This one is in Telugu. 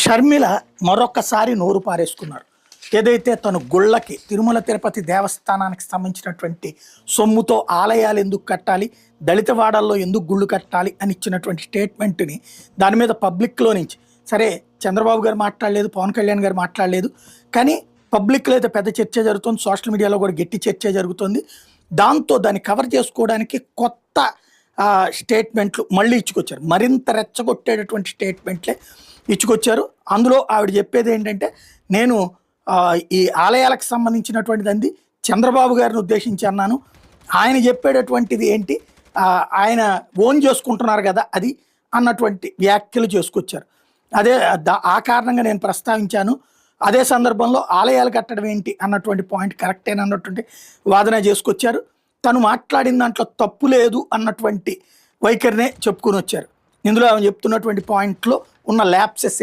షర్మిల మరొకసారి నోరు పారేసుకున్నారు. ఏదైతే తను గుళ్ళకి తిరుమల తిరుపతి దేవస్థానానికి సంబంధించినటువంటి సొమ్ముతో ఆలయాలు ఎందుకు కట్టాలి దళితవాడల్లో ఎందుకు గుళ్ళు కట్టాలి అని ఇచ్చినటువంటి స్టేట్మెంట్ని దాని మీద పబ్లిక్లో నుంచి సరే చంద్రబాబు గారు మాట్లాడలేదు పవన్ కళ్యాణ్ గారు మాట్లాడలేదు కానీ పబ్లిక్లో అయితే పెద్ద చర్చ జరుగుతుంది సోషల్ మీడియాలో కూడా గట్టి చర్చ జరుగుతుంది. దాంతో దాన్ని కవర్ చేసుకోవడానికి కొత్త స్టేట్మెంట్లు మళ్ళీ ఇచ్చుకొచ్చారు. మరింత రెచ్చగొట్టేటటువంటి స్టేట్మెంట్లే ఇచ్చుకొచ్చారు. అందులో ఆవిడ చెప్పేది ఏంటంటే నేను ఈ ఆలయాలకు సంబంధించినటువంటిది అంది చంద్రబాబు గారిని ఉద్దేశించి అన్నాను. ఆయన చెప్పేటటువంటిది ఏంటి ఆయన ఓన్ చేసుకుంటున్నారు కదా అది అన్నటువంటి వ్యాఖ్యలు చేసుకొచ్చారు. అదే దా- ఆ కారణంగా నేను ప్రస్తావించాను. అదే సందర్భంలో ఆలయాలు కట్టడం ఏంటి అన్నటువంటి పాయింట్ కరెక్టేనన్నటువంటి వాదన చేసుకొచ్చారు. తను మాట్లాడిన దాంట్లో తప్పు లేదు అన్నటువంటి వైఖరినే చెప్పుకొని వచ్చారు. ఇందులో ఆమె చెప్తున్నటువంటి పాయింట్లో ఉన్న ల్యాప్సెస్